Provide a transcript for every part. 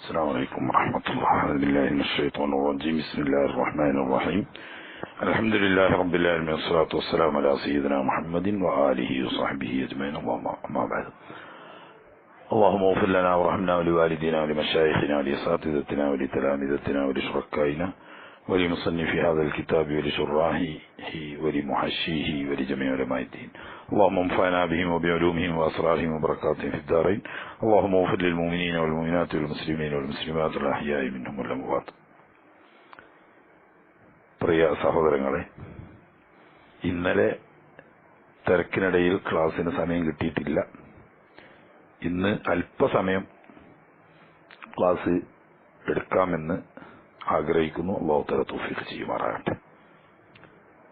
السلام عليكم ورحمة الله. أعوذ بالله من الشيطان الرجيم. بسم الله الرحمن الرحيم. الحمد لله رب العالمين. والصلاة والسلام على سيدنا محمد وآله وصحبه أجمعين. أما بعد. اللهم اغفر لنا وارحمنا ولوالدينا ولمشايخنا ولأساتذتنا ولتلامذتنا ولشركائنا ولمصنف هذا الكتاب ولشراحه ولمحشيه ولجميع علماء الدين. اللهم انفعنا بهم وبعلومهم وأسرارهم وبركاتهم في الدارين اللهم اغفر للمؤمنين والمؤمنات والمسلمين والمسلمات الأحياء منهم والأموات പ്രിയ സഹോദരങ്ങളെ ഇന്നലെ തിരക്കിനിടയിൽ ക്ലാസ്സിന് സമയം കിട്ടിയിട്ടില്ല ഇന്ന് അല്പസമയം ക്ലാസ് എടുക്കാമെന്ന് ആഗ്രഹിക്കുന്നു അള്ളാഹുത്തല തൗഫീഖ് ചെയ്യുമാറാകട്ടെ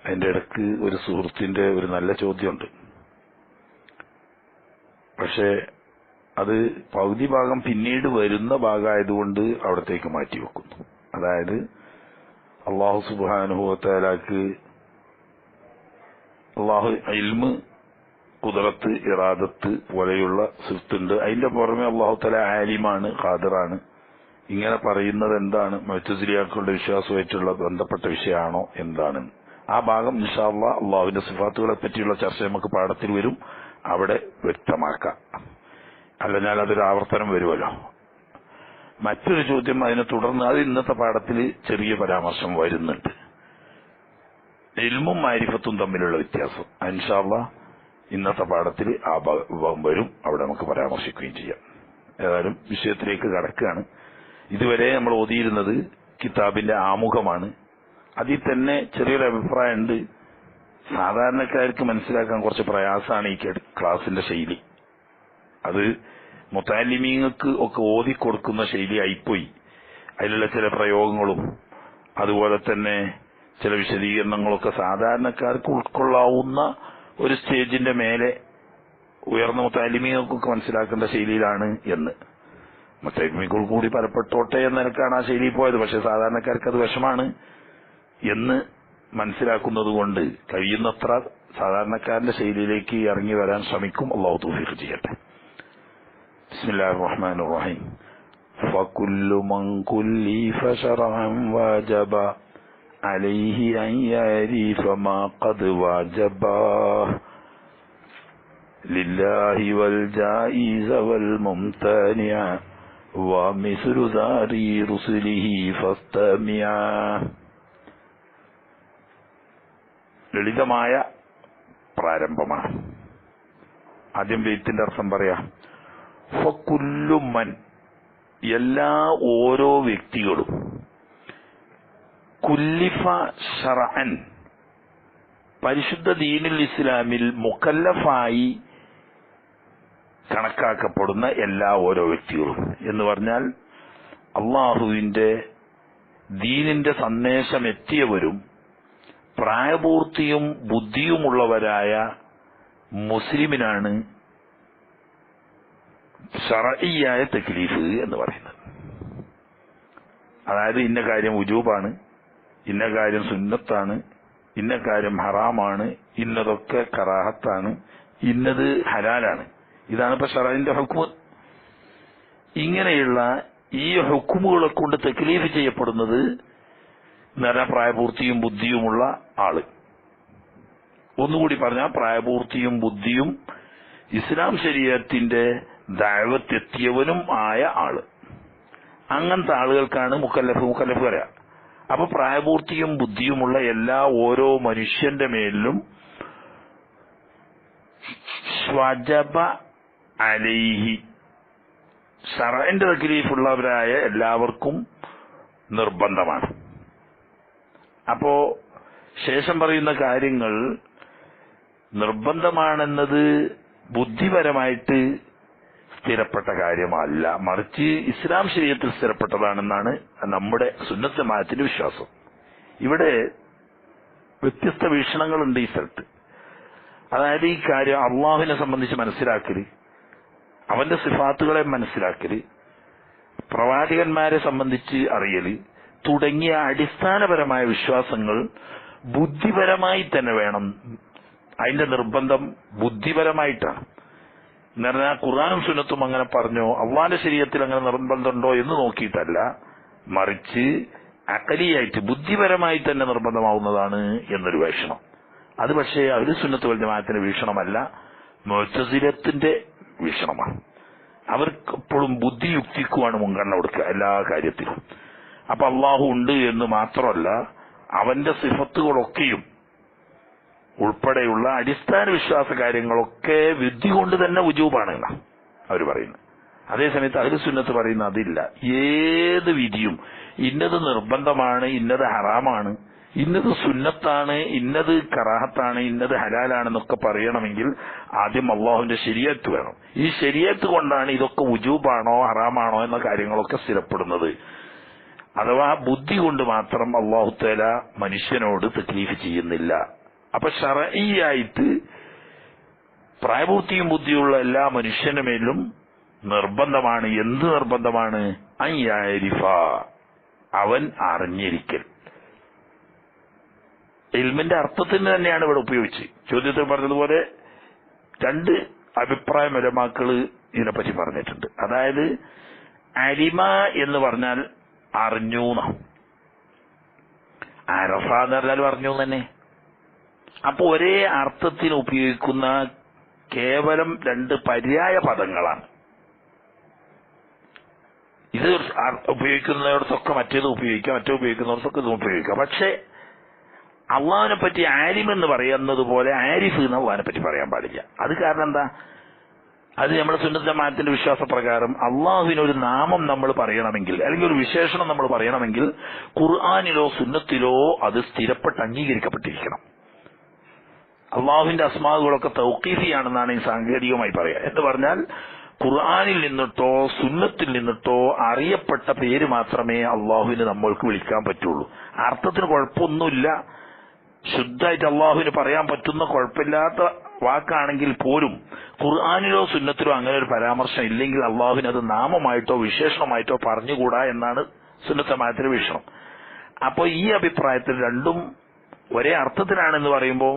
അതിന്റെ ഇടക്ക് ഒരു സുഹൃത്തിന്റെ ഒരു നല്ല ചോദ്യമുണ്ട് പക്ഷേ അത് പകുതി ഭാഗം പിന്നീട് വരുന്ന ഭാഗമായതുകൊണ്ട് അവിടത്തേക്ക് മാറ്റിവെക്കുന്നു. അതായത് അള്ളാഹു സുബാനുഭവത്താലാക്ക് അള്ളാഹു ഇൽമ് കുതിരത്ത് ഇറാദത്ത് പോലെയുള്ള സിഫ്റ്റുണ്ട് അതിന്റെ പുറമെ അള്ളാഹു തല ആലിമാണ് ഖാദറാണ്. ഇങ്ങനെ പറയുന്നത് എന്താണ്? മൊത്തസിലിയാക്കളുടെ വിശ്വാസമായിട്ടുള്ള ബന്ധപ്പെട്ട വിഷയമാണോ? എന്താണ്? ആ ഭാഗം നിഷാള്ള അള്ളാഹുവിന്റെ സിഫാത്തുകളെ പറ്റിയുള്ള ചർച്ച നമുക്ക് പാഠത്തിൽ വരും. അവിടെ വ്യക്തമാക്കാം. അല്ലെങ്കിൽ അതൊരു ആവർത്തനം വരുമല്ലോ. മറ്റൊരു ചോദ്യം അതിനെ തുടർന്ന് അത് ഇന്നത്തെ പാഠത്തിൽ ചെറിയ പരാമർശം വരുന്നുണ്ട്. എൽമും മാരിഫത്തും തമ്മിലുള്ള വ്യത്യാസം. അൻഷാള്ള ഇന്നത്തെ പാഠത്തിൽ ആ ഭാഗം വരും. അവിടെ നമുക്ക് പരാമർശിക്കുകയും ചെയ്യാം. ഏതായാലും വിഷയത്തിലേക്ക് കടക്കുകയാണ്. ഇതുവരെ നമ്മൾ ഓതിയിരുന്നത് കിതാബിന്റെ ആമുഖമാണ്. അതിൽ തന്നെ ചെറിയൊരു അഭിപ്രായമുണ്ട്. സാധാരണക്കാർക്ക് മനസ്സിലാക്കാൻ കുറച്ച് പ്രയാസമാണ് ഈ ക്ലാസിന്റെ ശൈലി. അത് മുത്താലിമീങ്ങൾക്ക് ഒക്കെ ഓതി കൊടുക്കുന്ന ശൈലി ആയിപ്പോയി. അതിലുള്ള ചില പ്രയോഗങ്ങളും അതുപോലെ തന്നെ ചില വിശദീകരണങ്ങളൊക്കെ സാധാരണക്കാർക്ക് ഉൾക്കൊള്ളാവുന്ന ഒരു സ്റ്റേജിന്റെ മേലെ ഉയർന്ന മുത്താലിമീങ്ങൾക്കൊക്കെ മനസ്സിലാക്കേണ്ട ശൈലിയിലാണ് എന്ന്. മുത്താലിമികൾ കൂടി പലപ്പെട്ടോട്ടെ എന്ന നിലക്കാണ് ആ ശൈലി പോയത്. പക്ഷെ സാധാരണക്കാർക്ക് അത് വിഷമാണ് എന്ന് മനസ്സിലാക്കുന്നത് കൊണ്ട് കഴിയുന്നത്ര സാധാരണക്കാരന്റെ ശൈലിയിലേക്ക് ഇറങ്ങി വരാൻ ശ്രമിക്കും അള്ളാഹു തൗഫീഖ് ചെയ്യട്ടെ ബിസ്മില്ലാഹിർ റഹ്മാനിർ റഹീം فكل من كلف شرعا واجب عليه أن يعرف ما قد واجبا لله والجائز والممتنع ومثل ذاري رسله فاستمعا ലളിതമായ പ്രാരംഭമാണ്. ആദ്യം വെയ്ത്തിന്റെ അർത്ഥം പറയാ. ഫക്കുല്ലുമൻ എല്ലാ ഓരോ വ്യക്തികളും കുല്ലിഫ ഷറഅൻ പരിശുദ്ധ ദീനുൽ ഇസ്ലാമിൽ മുക്കല്ലഫായി കണക്കാക്കപ്പെടുന്ന എല്ലാ ഓരോ വ്യക്തികളും. എന്ന് പറഞ്ഞാൽ അള്ളാഹുവിന്റെ ദീനിന്റെ സന്ദേശം എത്തിയവരും പ്രായപൂർത്തിയും ബുദ്ധിയുമുള്ളവരായ മുസ്ലിമിനാണ് ഷറയ്യായ തെക്ലീഫ് എന്ന് പറയുന്നത്. അതായത് ഇന്ന കാര്യം ഉജൂബാണ് ഇന്ന കാര്യം സുന്നത്താണ് ഇന്ന കാര്യം ഹറാമാണ് ഇന്നതൊക്കെ കറാഹത്താണ് ഇന്നത് ഹലാലാണ്. ഇതാണ് ഇപ്പൊ ഷറൈന്റെ ഹുക്കുമ് ഇങ്ങനെയുള്ള ഈ ഹുക്കുമുകളെ കൊണ്ട് തെക്ലീഫ് ചെയ്യപ്പെടുന്നത് നിറ പ്രായപൂർത്തിയും ബുദ്ധിയുമുള്ള ആൾ. ഒന്നുകൂടി പറഞ്ഞാൽ പ്രായപൂർത്തിയും ബുദ്ധിയും ഇസ്ലാം ശരീരത്തിന്റെ ദൈവത്തെത്തിയവനും ആയ ആൾ. അങ്ങനത്തെ ആളുകൾക്കാണ് മുക്കല്ലഫ് മുക്കല്ലഫ് പറയാ. അപ്പൊ പ്രായപൂർത്തിയും ബുദ്ധിയുമുള്ള എല്ലാ ഓരോ മനുഷ്യന്റെ മേലിലും സ്വജബ അലൈഹി. ഷറന്റെ തക്ലീഫുള്ളവരായ എല്ലാവർക്കും നിർബന്ധമാണ്. അപ്പോ ശേഷം പറയുന്ന കാര്യങ്ങൾ നിർബന്ധമാണെന്നത് ബുദ്ധിപരമായിട്ട് സ്ഥിരപ്പെട്ട കാര്യമല്ല. മറിച്ച് ഇസ്ലാം ശരീരത്തിൽ സ്ഥിരപ്പെട്ടതാണെന്നാണ് നമ്മുടെ സുന്നത്തമായത്തിന്റെ വിശ്വാസം. ഇവിടെ വ്യത്യസ്ത വീക്ഷണങ്ങളുണ്ട് ഈ സ്ഥലത്ത്. അതായത് ഈ കാര്യം അള്ളാഹുവിനെ സംബന്ധിച്ച് മനസ്സിലാക്കൽ അവന്റെ സിഫാത്തുകളെ മനസ്സിലാക്കൽ പ്രവാചകന്മാരെ സംബന്ധിച്ച് അറിയൽ തുടങ്ങിയ അടിസ്ഥാനപരമായ വിശ്വാസങ്ങൾ ബുദ്ധിപരമായി തന്നെ വേണം. അതിന്റെ നിർബന്ധം ബുദ്ധിപരമായിട്ടാണ്. എന്ന് പറഞ്ഞാൽ ഖുറാനും സുന്നത്തും അങ്ങനെ പറഞ്ഞോ അള്ളാന്റെ ശരീരത്തിൽ അങ്ങനെ നിർബന്ധമുണ്ടോ എന്ന് നോക്കിയിട്ടല്ല. മറിച്ച് അകലിയായിട്ട് ബുദ്ധിപരമായി തന്നെ നിർബന്ധമാവുന്നതാണ് എന്നൊരു വീക്ഷണം അത് പക്ഷേ അവർ സുന്നത്ത് വൽ ജമാഅത്തിന്റെ വീക്ഷണമല്ല മുഴത്തസിലത്തിന്റെ വീക്ഷണമാണ്. അവർക്ക് എപ്പോഴും ബുദ്ധിയുക്തിക്കുമാണ് മുൻഗണന കൊടുക്കുക എല്ലാ കാര്യത്തിലും. അപ്പൊ അള്ളാഹു ഉണ്ട് എന്ന് മാത്രമല്ല അവന്റെ സിഫത്തുകളൊക്കെയും ഉൾപ്പെടെയുള്ള അടിസ്ഥാന വിശ്വാസ കാര്യങ്ങളൊക്കെ വിധി കൊണ്ട് തന്നെ ഉജൂബാണ് അവർ പറയുന്നത്. അതേസമയത്ത് അഹ്ലു സുന്നത്ത് പറയുന്ന അതില്ല. ഏത് വിധിയും ഇന്നത് നിർബന്ധമാണ് ഇന്നത് ഹറാമാണ് ഇന്നത് സുന്നത്താണ് ഇന്നത് കറാഹത്താണ് ഇന്നത് ഹലാലാണെന്നൊക്കെ പറയണമെങ്കിൽ ആദ്യം അള്ളാഹുവിന്റെ ശരിയത്ത് വേണം. ഈ ശരിയത്ത് കൊണ്ടാണ് ഇതൊക്കെ ഉജൂബാണോ ഹറാമാണോ എന്ന കാര്യങ്ങളൊക്കെ സ്ഥിരപ്പെടുന്നത്. അഥവാ ബുദ്ധി കൊണ്ട് മാത്രം അള്ളാഹുത്തേല തല മനുഷ്യനോട് തക്ലീഫ് ചെയ്യുന്നില്ല. അപ്പൊ ഷറയായിട്ട് പ്രായപൂർത്തിയും ബുദ്ധിയുള്ള എല്ലാ മനുഷ്യനുമേലും നിർബന്ധമാണ്. എന്ത് നിർബന്ധമാണ്? അയ്യാരിഫ അവൻ അറിഞ്ഞിരിക്കൽ. ഇൽമിന്റെ അർത്ഥത്തിന് തന്നെയാണ് ഇവിടെ ഉപയോഗിച്ച്. ചോദ്യത്തിൽ പറഞ്ഞതുപോലെ രണ്ട് അഭിപ്രായ മരമാക്കൾ ഇതിനെപ്പറ്റി പറഞ്ഞിട്ടുണ്ട്. അതായത് അരിമ എന്ന് പറഞ്ഞാൽ അറിഞ്ഞു അരഫ എന്ന് പറഞ്ഞാൽ അറിഞ്ഞു തന്നെ. അപ്പൊ ഒരേ അർത്ഥത്തിന് ഉപയോഗിക്കുന്ന കേവലം രണ്ട് പര്യായ പദങ്ങളാണ്. ഇത് ഉപയോഗിക്കുന്നിടത്തൊക്കെ മറ്റേത് ഉപയോഗിക്കാം മറ്റേ ഉപയോഗിക്കുന്നിടത്തൊക്കെ ഇതും ഉപയോഗിക്കാം. പക്ഷെ അള്ളാഹിനെ പറ്റി ആലിം എന്ന് പറയുന്നത് പോലെ ആരിഫ് എന്ന് അള്ളാഹിനെ പറ്റി പറയാൻ പാടില്ല. അത് കാരണം എന്താ? അത് നമ്മുടെ സുന്നത്തമാനത്തിന്റെ വിശ്വാസപ്രകാരം അള്ളാഹുവിന് ഒരു നാമം നമ്മൾ പറയണമെങ്കിൽ അല്ലെങ്കിൽ ഒരു വിശേഷണം നമ്മൾ പറയണമെങ്കിൽ ഖുർആാനിലോ സുന്നത്തിലോ അത് സ്ഥിരപ്പെട്ട് അംഗീകരിക്കപ്പെട്ടിരിക്കണം. അള്ളാഹുവിന്റെ അസ്മാവുകളൊക്കെ തൗക്കീഫിയാണെന്നാണ് ഈ സാങ്കേതികമായി പറയുക എന്ന് പറഞ്ഞാൽ ഖുർആാനിൽ നിന്നിട്ടോ സുന്നത്തിൽ നിന്നിട്ടോ അറിയപ്പെട്ട പേര് മാത്രമേ അള്ളാഹുവിന് നമ്മൾക്ക് വിളിക്കാൻ പറ്റുള്ളൂ. അർത്ഥത്തിന് കുഴപ്പമൊന്നുമില്ല. ശുദ്ധമായിട്ട് അള്ളാഹുവിന് പറയാൻ പറ്റുന്ന കുഴപ്പമില്ലാത്ത വാക്കാണെങ്കിൽ പോലും ഖുർആാനിലോ സുന്നത്തിലോ അങ്ങനെ ഒരു പരാമർശം ഇല്ലെങ്കിൽ അള്ളാഹുവിന് അത് നാമമായിട്ടോ വിശേഷണമായിട്ടോ പറഞ്ഞുകൂടാ എന്നാണ് സുന്നത്തമായത്തിന്റെ വീക്ഷണം. അപ്പോൾ ഈ അഭിപ്രായത്തിൽ രണ്ടും ഒരേ അർത്ഥത്തിലാണെന്ന് പറയുമ്പോൾ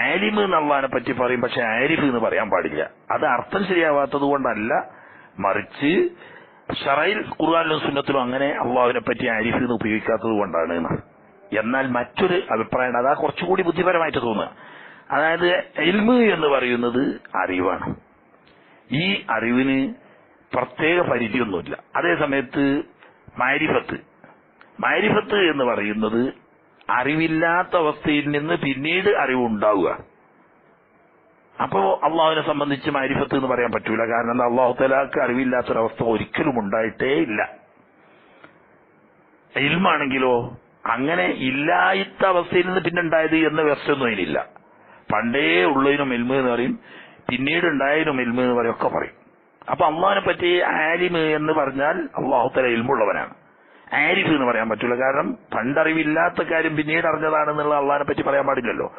ആലിമ് എന്നുള്ളതിനെ പറ്റി പറയും പക്ഷെ ആരിഫ് എന്ന് പറയാൻ പാടില്ല. അത് അർത്ഥം ശരിയാവാത്തത് കൊണ്ടല്ല മറിച്ച് ഷറയിൽ ഖുർആാനിലും സുന്നത്തിലും അങ്ങനെ അള്ളാഹുവിനെ പറ്റി ആരിഫ് എന്ന് ഉപയോഗിക്കാത്തത് കൊണ്ടാണ് എന്നാൽ മറ്റൊരു അഭിപ്രായം അതാ കുറച്ചുകൂടി ബുദ്ധിപരമായിട്ട് തോന്നുക. അതായത് എൽമ് എന്ന് പറയുന്നത് അറിവാണ്. ഈ അറിവിന് പ്രത്യേക പരിധിയൊന്നുമില്ല. അതേ സമയത്ത് മാരിഫത്ത്. മാരിഫത്ത് എന്ന് പറയുന്നത് അറിവില്ലാത്ത അവസ്ഥയിൽ നിന്ന് പിന്നീട് അറിവുണ്ടാവുക. അപ്പോ അള്ളാഹുവിനെ സംബന്ധിച്ച് മാരിഫത്ത് എന്ന് പറയാൻ പറ്റൂല. കാരണം എന്താ? അള്ളാഹു തലാക്ക് അറിവില്ലാത്തൊരവസ്ഥ ഒരിക്കലും ഉണ്ടായിട്ടേ ഇല്ല. ഇൽമാണെങ്കിലോ അങ്ങനെ ഇല്ലാത്ത അവസ്ഥയിൽ നിന്ന് പിന്നെ ഉണ്ടായത് എന്ന വ്യവസ്ഥയൊന്നും അതിനില്ല പണ്ടേ ഉള്ളതിനും എൽമ് എന്ന് പറയും പിന്നീട് ഉണ്ടായതിനും എൽമ് എന്ന് പറയും ഒക്കെ പറയും. അപ്പൊ അള്ളാഹിനെ പറ്റി ആലിമ് എന്ന് പറഞ്ഞാൽ അള്ളാഹുത്തല എൽമുള്ളവനാണ്. ആരിഫ് എന്ന് പറയാൻ പറ്റില്ല കാരണം പണ്ടറിവില്ലാത്ത കാര്യം പിന്നീട് അറിഞ്ഞതാണെന്നുള്ള അള്ളാഹിനെ പറ്റി പറയാൻ പാടില്ലല്ലോ.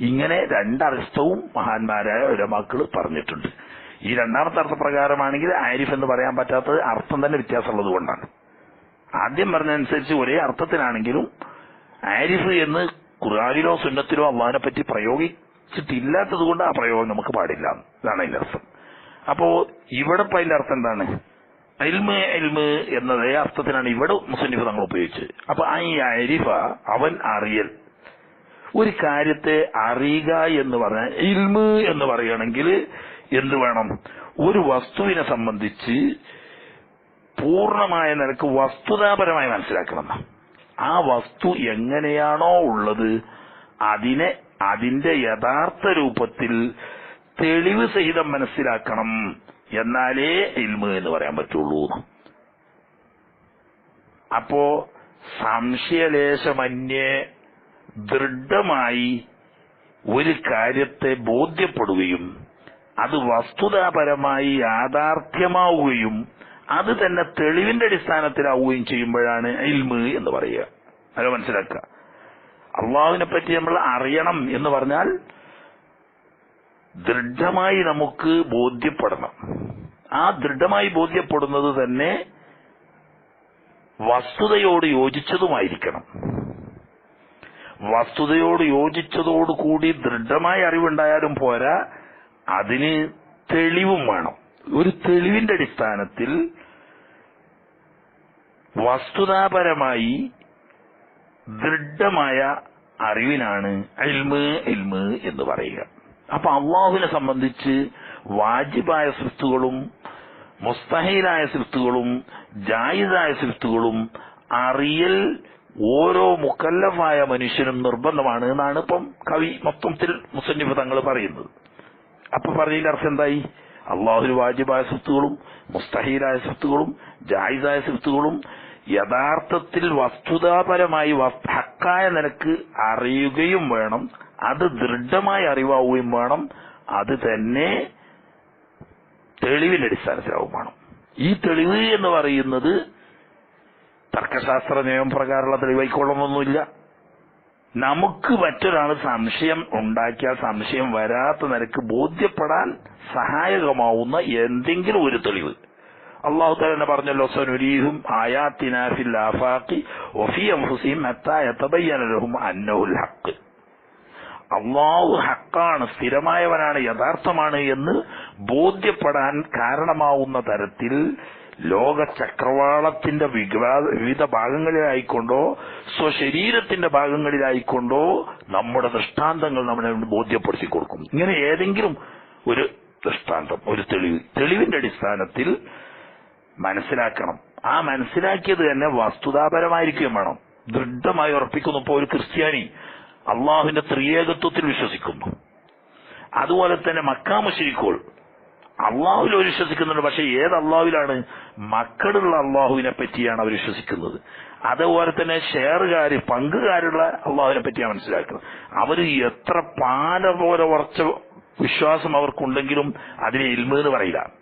ഇങ്ങനെ രണ്ടർത്ഥവും മഹാന്മാരായ ഒരമാക്കൾ പറഞ്ഞിട്ടുണ്ട്. ഈ രണ്ടാമത്തെ അർത്ഥപ്രകാരമാണെങ്കിൽ ആരിഫ് എന്ന് പറയാൻ പറ്റാത്തത് അർത്ഥം തന്നെ വ്യത്യാസമുള്ളത് കൊണ്ടാണ്. ആദ്യം പറഞ്ഞതനുസരിച്ച് ഒരേ അർത്ഥത്തിലാണെങ്കിലും ആരിഫ് എന്ന് ഖുർആാനിലോ സുന്നത്തിലോ അള്ളാഹിനെ പറ്റി പ്രയോഗിച്ചിട്ടില്ലാത്തത് കൊണ്ട് ആ പ്രയോഗം നമുക്ക് പാടില്ല. എന്നാണ് അതിന്റെ അർത്ഥം. അപ്പോ ഇവിടെ ഇപ്പൊ അതിന്റെ അർത്ഥം എന്താണ്? എൽമ് എൽമ് എന്നതേ അർത്ഥത്തിനാണ് ഇവിടെ മുസ്ലിഫ് തങ്ങൾ ഉപയോഗിച്ചത്. അപ്പൊ ഈ അരിഫ അവൻ അറിയൽ. ഒരു കാര്യത്തെ അറിയുക എന്ന് പറഞ്ഞാൽ ഇൽമ് എന്ന് പറയുകയാണെങ്കിൽ എന്ത് വേണം? ഒരു വസ്തുവിനെ സംബന്ധിച്ച് പൂർണമായ നിലയ്ക്ക് വസ്തുതാപരമായി മനസ്സിലാക്കണം. ആ വസ്തു എങ്ങനെയാണോ ഉള്ളത് അതിനെ അതിന്റെ യഥാർത്ഥ രൂപത്തിൽ തെളിവ് സഹിതം മനസ്സിലാക്കണം എന്നാലേ ഇൽമു എന്ന് പറയാൻ പറ്റുള്ളൂ. അപ്പോ സംശയലേശമന്യേ ദൃഢമായി ഒരു കാര്യത്തെ ബോധ്യപ്പെടുകയും അത് വസ്തുതാപരമായി യാഥാർത്ഥ്യമാവുകയും അത് തന്നെ തെളിവിന്റെ അടിസ്ഥാനത്തിലാവുകയും ചെയ്യുമ്പോഴാണ് ഇൽമ് എന്ന് പറയുക. അത് മനസ്സിലാക്കുക. അള്ളാഹുവിനെ പറ്റി നമ്മൾ അറിയണം എന്ന് പറഞ്ഞാൽ ദൃഢമായി നമുക്ക് ബോധ്യപ്പെടണം. ആ ദൃഢമായി ബോധ്യപ്പെടുന്നത് തന്നെ വസ്തുതയോട് യോജിച്ചതുമായിരിക്കണം. വസ്തുതയോട് യോജിച്ചതോടുകൂടി ദൃഢമായ അറിവുണ്ടായാലും പോരാ അതിന് തെളിവും വേണം. ഒരു തെളിവിന്റെ അടിസ്ഥാനത്തിൽ വസ്തുതാപരമായി ദൃഢമായ അറിവിനാണ് അൽമ് എൽമ് എന്ന് പറയുക. അപ്പൊ അള്ളാഹുവിനെ സംബന്ധിച്ച് വാജിബായ സൃഷ്ടുകളും മുസ്തഹീലായ സൃഷ്ടുകളും ജായിദായ സൃഷ്ടുകളും അറിയൽ ഓരോ മുക്കല്ലഫായ മനുഷ്യനും നിർബന്ധമാണ് എന്നാണ് ഇപ്പം കവി മൊത്തത്തിൽ മുസന്നിഫ് തങ്ങൾ പറയുന്നത്. അപ്പൊ പറഞ്ഞതിൽ അർത്ഥം എന്തായി? അള്ളാഹുവിന് വാജിബായ സ്വത്തുകളും മുസ്തഹീലായ സ്വത്തുകളും ജായിദായ സ്വത്തുകളും യഥാർത്ഥത്തിൽ വസ്തുതാപരമായി വസ്- ഹക്കായ നിലയ്ക്ക് അറിയുകയും വേണം. അത് ദൃഢമായി അറിവാവുകയും വേണം. അത് തന്നെ തെളിവിന്റെ അടിസ്ഥാനത്തിലാവും വേണം. ഈ തെളിവ് എന്ന് പറയുന്നത് തർക്കശാസ്ത്ര നിയമപ്രകാരമുള്ള തെളിവായിക്കൊള്ളണമെന്നില്ല നമുക്ക് മറ്റൊരാൾ സംശയം ഉണ്ടാക്കിയാൽ സംശയം വരാത്ത നിലയ്ക്ക് ബോധ്യപ്പെടാൻ സഹായകമാവുന്ന എന്തെങ്കിലും ഒരു തെളിവ്. അള്ളാഹു തന്നെ പറഞ്ഞല്ലോ സനുരീഹും ആയാത്തിന ഫിൽ ആഫാഖി വഫി അൻഫുസിഹിം ഹത്താ അന്നഹുൽ ഹഖ്. അള്ളാഹു ഹക്കാണ് സ്ഥിരമായവനാണ് യഥാർത്ഥമാണ് എന്ന് ബോധ്യപ്പെടാൻ കാരണമാവുന്ന തരത്തിൽ ലോക ചക്രവാളത്തിന്റെ വിവിധ ഭാഗങ്ങളിലായിക്കൊണ്ടോ സ്വശരീരത്തിന്റെ ഭാഗങ്ങളിലായിക്കൊണ്ടോ നമ്മുടെ ദൃഷ്ടാന്തങ്ങൾ നമ്മളെ ബോധ്യപ്പെടുത്തി കൊടുക്കും. ഇങ്ങനെ ഏതെങ്കിലും ഒരു ദൃഷ്ടാന്തം ഒരു തെളിവ്. തെളിവിന്റെ അടിസ്ഥാനത്തിൽ മനസ്സിലാക്കണം. ആ മനസ്സിലാക്കിയത് തന്നെ വസ്തുതാപരമായിരിക്കുകയും വേണം. ദൃഢമായി ഉറപ്പിക്കുന്നു ഇപ്പോൾ ഒരു ക്രിസ്ത്യാനി. അള്ളാഹുവിന്റെ ത്രിയേകത്വത്തിൽ വിശ്വസിക്കുന്നു. അതുപോലെ തന്നെ മക്കാമുശരിക്കോൾ അള്ളാഹുവിൽ അവർ വിശ്വസിക്കുന്നുണ്ട്. പക്ഷെ ഏത് അള്ളാഹുവിലാണ്? മക്കളുള്ള അള്ളാഹുവിനെ പറ്റിയാണ് അവർ വിശ്വസിക്കുന്നത്. അതുപോലെ തന്നെ ഷെയറുകാർ പങ്കുകാരുള്ള അള്ളാഹുവിനെ പറ്റിയാണ് മനസ്സിലാക്കുന്നത്. അവർ എത്ര പാല പോലെ ഉറച്ച വിശ്വാസം അവർക്കുണ്ടെങ്കിലും അതിനെ ഇൽമ എന്ന് പറയില്ല.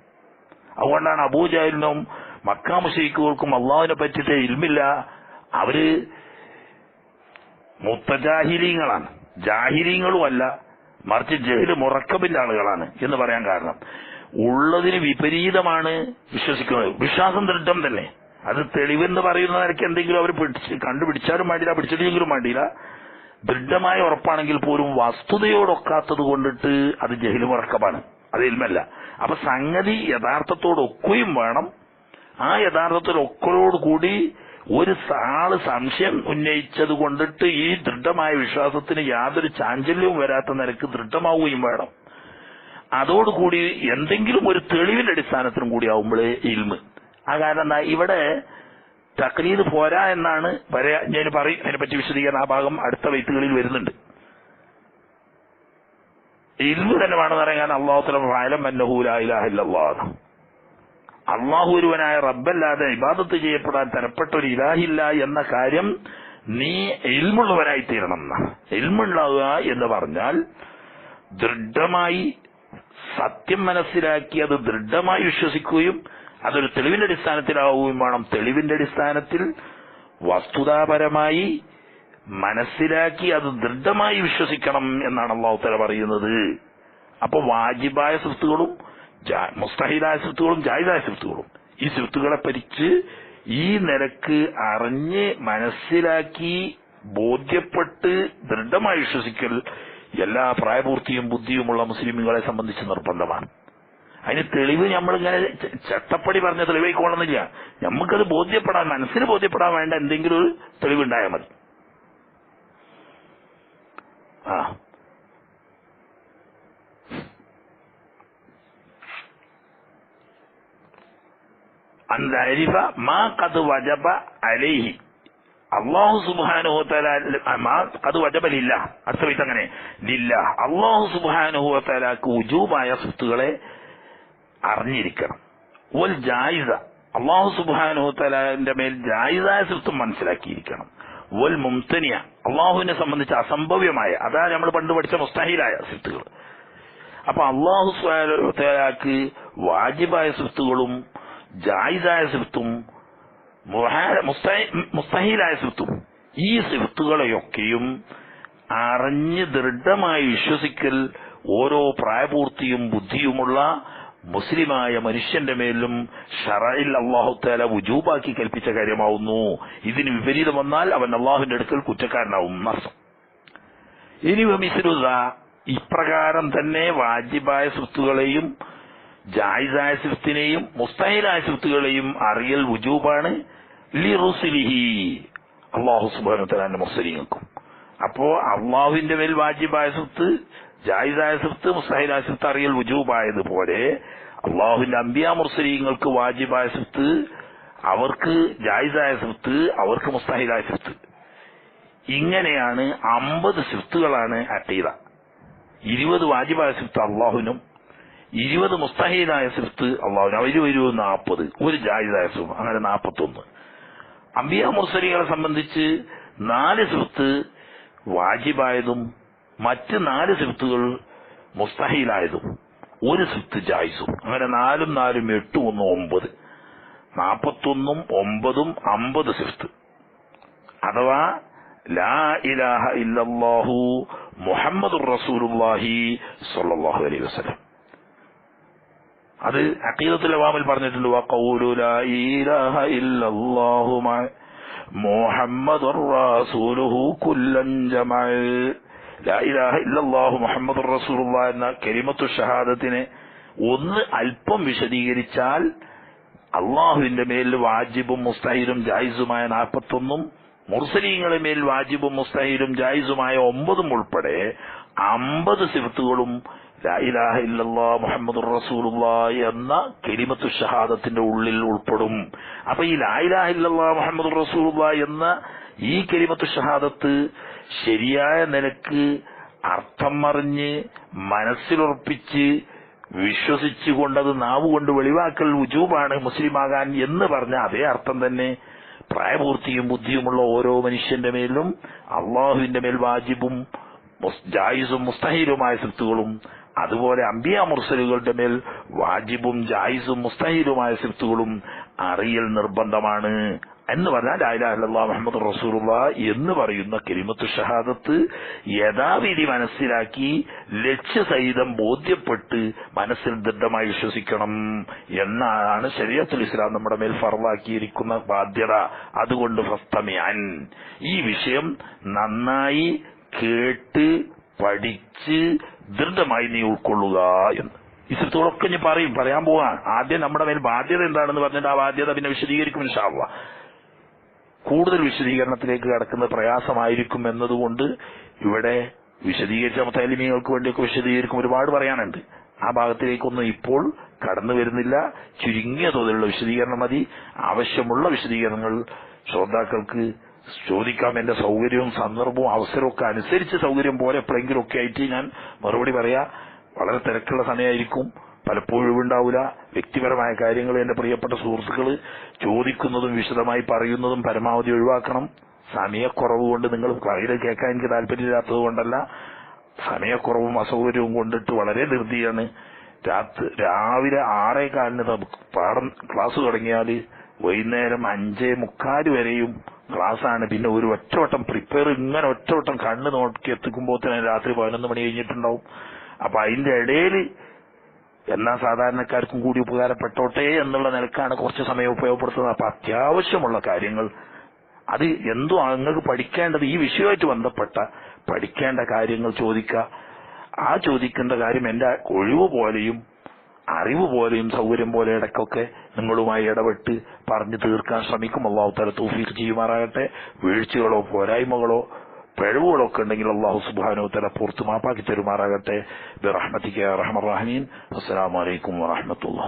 അതുകൊണ്ടാണ് അബൂജാലിനും മക്കാമുശരിക്കുകൾക്കും അള്ളാഹുവിനെ പറ്റിയിട്ട് ഇൽമില്ല. അവർ മുത്തജാഹിലീങ്ങളാണ്. ജാഹിലീങ്ങളും അല്ല മറിച്ച് ജഹിൽ മുറക്കബിന്റെ ആളുകളാണ് എന്ന് പറയാൻ കാരണം. ഉള്ളതിന് വിപരീതമാണ് വിശ്വസിക്കുന്നത്. വിശ്വാസം ദൃഢം തന്നെ. അത് തെളിവെന്ന് പറയുന്ന നിലയ്ക്ക് എന്തെങ്കിലും അവർ പിടിച്ച് കണ്ടുപിടിച്ചാലും വേണ്ടിയില്ല പിടിച്ചിട്ടില്ലെങ്കിലും വേണ്ടിയില്ല. ദൃഢമായ ഉറപ്പാണെങ്കിൽ പോലും വസ്തുതയോടൊക്കാത്തത് കൊണ്ടിട്ട് അത് ജഹിൽ മുറക്കബാണ്. അത് ഇൽമല്ല. അപ്പൊ സംഗതി യഥാർത്ഥത്തോട് ഒക്കുകയും വേണം. ആ യഥാർത്ഥത്തിൽ ഒക്കലോട് കൂടി ഒരു ആൾ സംശയം ഉന്നയിച്ചത് കൊണ്ടിട്ട് ഈ ദൃഢമായ വിശ്വാസത്തിന് യാതൊരു ചാഞ്ചല്യവും വരാത്ത നിരക്ക് ദൃഢമാവുകയും വേണം. അതോടുകൂടി എന്തെങ്കിലും ഒരു തെളിവിന്റെ അടിസ്ഥാനത്തിനും കൂടി ആവുമ്പോഴേ ഇൽമ്. ആ കാരണം എന്താ? ഇവിടെ തക്രീത് പോരാ എന്നാണ് പറയാ ഞാൻ പറയും. അതിനെപ്പറ്റി വിശദീകരണം ആ ഭാഗം അടുത്ത വൈത്തുകളിൽ വരുന്നുണ്ട്. ഇൽമു തന്നെ വേണമെന്ന് പറയാൻ അള്ളാഹുലാണ് അള്ളാഹു ഒരുവനായ റബ്ബല്ലാതെ ഇബാദത്ത് ചെയ്യപ്പെടാൻ തരപ്പെട്ട ഒരു ഇലാഹില്ല എന്ന കാര്യം നീ ഇൽമുള്ളവനായി തീരണം ഇൽമുണ്ടാവുക എന്ന് പറഞ്ഞാൽ ദൃഢമായി സത്യം മനസ്സിലാക്കി അത് ദൃഢമായി വിശ്വസിക്കുകയും അതൊരു തെളിവിന്റെ അടിസ്ഥാനത്തിലാവുകയും വേണം. തെളിവിന്റെ അടിസ്ഥാനത്തിൽ വസ്തുതാപരമായി മനസ്സിലാക്കി അത് ദൃഢമായി വിശ്വസിക്കണം എന്നാണ് അള്ളാഹു തല പറയുന്നത്. അപ്പൊ വാജിബായ സ്വത്തുകളും ജാ- മുസ്തഹിലായ സ്വത്തുകളും ജായിദായ സ്വത്തുകളും ഈ സ്വത്തുകളെ പരിച്ച് ഈ നിരക്ക് അറിഞ്ഞ് മനസ്സിലാക്കി ബോധ്യപ്പെട്ട് ദൃഢമായി വിശ്വസിക്കൽ എല്ലാ പ്രായപൂർത്തിയും ബുദ്ധിയുമുള്ള മുസ്ലിമുകളെ സംബന്ധിച്ച് നിർബന്ധമാണ്. അതിന് തെളിവ് നമ്മളിങ്ങനെ ചട്ടപ്പടി പറഞ്ഞ തെളിവായിക്കോണമെന്നില്ല നമുക്കത് ബോധ്യപ്പെടാൻ മനസ്സിന് ബോധ്യപ്പെടാൻ വേണ്ട എന്തെങ്കിലും ഒരു തെളിവുണ്ടായാൽ മതി. ആ. അരിഫ മാ ഖദ് വജബ അലൈഹി. അള്ളാഹു സുബാനുഹോത്തല മാ ഖദ് വജബ ലില്ല. അടുത്ത വൈത്ത് അങ്ങനെ ലില്ല. അള്ളാഹു സുബാനുഹോത്തലാക്ക് ഉജൂബായ സ്വത്തുകളെ അറിഞ്ഞിരിക്കണം. ഒൽ ജായിസ. അള്ളാഹു സുബാനുഹോത്തലാന്റെ മേൽ ജായിസായ സ്വത്തും മനസ്സിലാക്കിയിരിക്കണം. ഒൽ മുംതനിയ. അള്ളാഹുവിനെ സംബന്ധിച്ച് അസംഭവ്യമായ അതാണ് നമ്മൾ പണ്ട് പഠിച്ച മുസ്താഹിലായ സിഫ്റ്റുകൾ അപ്പൊ അള്ളാഹു സുബാനുഹോത്തലാക്ക് വാജിബായ സ്വത്തുകളും ജായിദായ മുസ്തഹി- മുസ്തഹീലായ സിഫത്തും ഈ സിഫ്റ്റുകളെയൊക്കെയും അറിഞ്ഞ് ദൃഢമായി വിശ്വസിക്കൽ ഓരോ പ്രായപൂർത്തിയും ബുദ്ധിയുമുള്ള മുസ്ലിമായ മനുഷ്യന്റെ മേലും ഷറയിൽ അള്ളാഹുത്താല വുജൂബാക്കി കൽപ്പിച്ച കാര്യമാവുന്നു. ഇതിന് വിപരീതം വന്നാൽ അവൻ അള്ളാഹുവിന്റെ അടുക്കൽ കുറ്റക്കാരനാവും. ഇനി മിസ്രുത ഇപ്രകാരം തന്നെ വാജിബായ സ്വത്തുകളെയും ജായിസായ സ്വത്തിനെയും മുസ്തഹിലായ സ്വത്തുകളെയും അറിയൽ വുജൂബാണ്. അള്ളാഹു സുബാനുത്തലാന്റെ മുസ്ലിങ്ങൾക്കും. അപ്പോ അള്ളാഹുവിന്റെ മേൽ വാജിബായ സിഫത്ത് ജായിസായ സിഫത്ത് മുസ്തഹിലായ സിഫത്ത് അറിയൽ വുജൂബായതുപോലെ അള്ളാഹുവിന്റെ അമ്പിയ മുർസലീങ്ങൾക്ക് വാജിബായ സിഫത്ത് അവർക്ക് ജായിസായ സിഫത്ത് അവർക്ക് മുസ്തഹിലായ സിഫത്ത്. ഇങ്ങനെയാണ് അമ്പത് സിഫത്തുകളാണ് അട്ടീത ഇരുപത് വാജിബായ സിഫത്ത് അള്ളാഹുവിനും ഇരുപത് മുസ്തഹീലായ സിഫത്ത് അള്ളാഹുവിനും. അവർ വരൂ നാൽപ്പത് ഒരു ജായിദായ സിഫത്ത് അങ്ങനെ നാൽപ്പത്തൊന്ന് അമ്പിയാ മുർസലികളെ സംബന്ധിച്ച് നാല് സിഫത്ത് വാജിബായതും മറ്റ് നാല് സിഫത്തുകൾ മുസ്തഹീലായതും ഒരു സിഫ്റ്റ് ജായിസും. അങ്ങനെ നാലും നാലും എട്ടും ഒന്നും ഒമ്പത്. നാപ്പത്തൊന്നും ഒമ്പതും അമ്പത് സിഫ്റ്റ് അഥവാ ലാ ഇലാഹ ഇല്ലല്ലാഹു മുഹമ്മദ് റസൂലുല്ലാഹി സ്വല്ലല്ലാഹു അലൈഹി വസല്ലം. അത് അഖീദത്തുൽ അവാമിൽ പറഞ്ഞിട്ടുണ്ട് ഖൗലു ലാ ഇലാഹ ഇല്ലല്ലാഹു റസൂലുഹു ലാ ഇലാഹ ഇല്ലല്ലാഹു മുഹമ്മദുർ റസൂലുള്ള എന്ന കരിമത്തു ഷഹാദത്തിനെ ഒന്ന് അല്പം വിശദീകരിച്ചാൽ അള്ളാഹുവിന്റെ മേൽ വാജിബും മുസ്തഹിലും ജായിസുമായ നാൽപ്പത്തൊന്നും മുർസലീങ്ങളുടെ മേൽ വാജിബും മുസ്തഹിലും ജായിസുമായ ഒമ്പതും ഉൾപ്പെടെ അമ്പത് സിഫത്തുകളും ഇലാഹ മുഹമ്മദ് റസൂലുള്ള എന്ന കെലിമത്തു ഷഹാദത്തിന്റെ ഉള്ളിൽ ഉൾപ്പെടും. അപ്പൊ ഈ ലായിലാഹ ഇല്ലല്ലാ മുഹമ്മദ് റസൂലുള്ള എന്ന ഈ കരിമത്ത് ഷഹാദത്ത് ശരിയായ നിലയ്ക്ക് അർത്ഥം മറിഞ്ഞ് മനസ്സിലുറപ്പിച്ച് വിശ്വസിച്ചുകൊണ്ടത് നാവ് കൊണ്ട് വെളിവാക്കൽ ഉജൂബാണ് മുസ്ലിമാകാൻ എന്ന് പറഞ്ഞ അതേ അർത്ഥം തന്നെ പ്രായപൂർത്തിയും ബുദ്ധിയുമുള്ള ഓരോ മനുഷ്യന്റെ മേലും അള്ളാഹുവിന്റെ മേൽ വാജിബും ജായിസും മുസ്തഹീലുമായ സിഫത്തുകളും അതുപോലെ അമ്പിയ മുർസലുകളുടെ മേൽ വാജിബും ജായിസും മുസ്തഹീലുമായ സിഫത്തുകളും അറിയൽ നിർബന്ധമാണ്. എന്ന് പറഞ്ഞാൽ ലായിലാഹല്ലാ മുഹമ്മദ് റസൂറുള്ള എന്ന് പറയുന്ന കിരിമത്ത് ഷഹാദത്ത് യഥാവിധി മനസ്സിലാക്കി ലക്ഷ്യസഹിതം ബോധ്യപ്പെട്ട് മനസ്സിൽ ദൃഢമായി വിശ്വസിക്കണം എന്നാണ് ശരീരത്തിൽ ഇസ്ലാം നമ്മുടെ മേൽ ഫറവാക്കിയിരിക്കുന്ന ബാധ്യത. അതുകൊണ്ട് ഫസ്തമിയാൻ ഈ വിഷയം നന്നായി കേട്ട് പഠിച്ച് ദൃഢമായി നീ ഉൾക്കൊള്ളുക എന്ന്. ഇസ്രത്തോടൊക്കെ ഞാൻ പറയും പറയാൻ പോവാ ആദ്യം നമ്മുടെ മേൽ ബാധ്യത എന്താണെന്ന് പറഞ്ഞിട്ട് ആ ബാധ്യത പിന്നെ വിശദീകരിക്കും ഇൻഷാള്ള കൂടുതൽ വിശദീകരണത്തിലേക്ക് കടക്കുന്നത് പ്രയാസമായിരിക്കും എന്നതുകൊണ്ട് ഇവിടെ വിശദീകരിച്ച മുത്തലിമികൾക്ക് വേണ്ടിയൊക്കെ വിശദീകരിക്കും ഒരുപാട് പറയാനുണ്ട്. ആ ഭാഗത്തിലേക്കൊന്നും ഇപ്പോൾ കടന്നു വരുന്നില്ല. ചുരുങ്ങിയ തോതിലുള്ള വിശദീകരണം മതി. ആവശ്യമുള്ള വിശദീകരണങ്ങൾ ശ്രോതാക്കൾക്ക് ചോദിക്കാം. എന്റെ സൗകര്യവും സന്ദർഭവും അവസരവും ഒക്കെ അനുസരിച്ച് സൗകര്യം പോലെ എപ്പോഴെങ്കിലും ഒക്കെ ആയിട്ട് ഞാൻ മറുപടി പറയാ. വളരെ തിരക്കുള്ള സമയമായിരിക്കും. പലപ്പോഴും ഉണ്ടാവില്ല വ്യക്തിപരമായ കാര്യങ്ങൾ എന്റെ പ്രിയപ്പെട്ട സുഹൃത്തുക്കൾ ചോദിക്കുന്നതും വിശദമായി പറയുന്നതും പരമാവധി ഒഴിവാക്കണം. സമയക്കുറവ് കൊണ്ട് നിങ്ങൾ പറയുന്നത് കേൾക്കാൻ എനിക്ക് താല്പര്യമില്ലാത്തത് കൊണ്ടല്ല. സമയക്കുറവും അസൗകര്യവും കൊണ്ടിട്ട് വളരെ ധൃതിയാണ് രാത്രി രാവിലെ ആറേ കാലിന് പാഠം ക്ലാസ് തുടങ്ങിയാൽ വൈകുന്നേരം അഞ്ചേ മുക്കാൽ വരെയും ക്ലാസ്സാണ്. പിന്നെ ഒരു ഒറ്റവട്ടം പ്രിപ്പയർ ഇങ്ങനെ ഒറ്റവട്ടം കണ്ണ് നോക്കി എത്തിക്കുമ്പോൾ തന്നെ രാത്രി പതിനൊന്ന് മണി കഴിഞ്ഞിട്ടുണ്ടാവും. അപ്പൊ അതിന്റെ ഇടയിൽ എന്നാ സാധാരണക്കാർക്കും കൂടി ഉപകാരപ്പെട്ടോട്ടെ എന്നുള്ള നിലക്കാണ് കുറച്ച് സമയം ഉപയോഗപ്പെടുത്തുന്നത്. അപ്പൊ അത്യാവശ്യമുള്ള കാര്യങ്ങൾ. അത് എന്തോ നിങ്ങൾക്ക് പഠിക്കേണ്ടത് ഈ വിഷയമായിട്ട് ബന്ധപ്പെട്ട പഠിക്കേണ്ട കാര്യങ്ങൾ ചോദിക്കുക. ആ ചോദിക്കേണ്ട കാര്യം എന്റെ ഒഴിവ് പോലെയും അറിവ് പോലെയും സൗകര്യം പോലെ ഇടയ്ക്കൊക്കെ നിങ്ങളുമായി ഇടപെട്ട് പറഞ്ഞു തീർക്കാൻ ശ്രമിക്കും. അള്ളാഹു തല തൗഫീഖ് ചെയ്യുമാറാകട്ടെ. വീഴ്ചകളോ പോരായ്മകളോ പിഴവുകളോ ഒക്കെ ഉണ്ടെങ്കിൽ അള്ളാഹു സുബാനോ തല പുറത്ത് മാപ്പാക്കി തരുമാറാകട്ടെ. റഹ്മത്തിക്ക് റഹ്മ റഹീൻ അസ്സലാമലൈക്കും വറഹമത്തുള്ള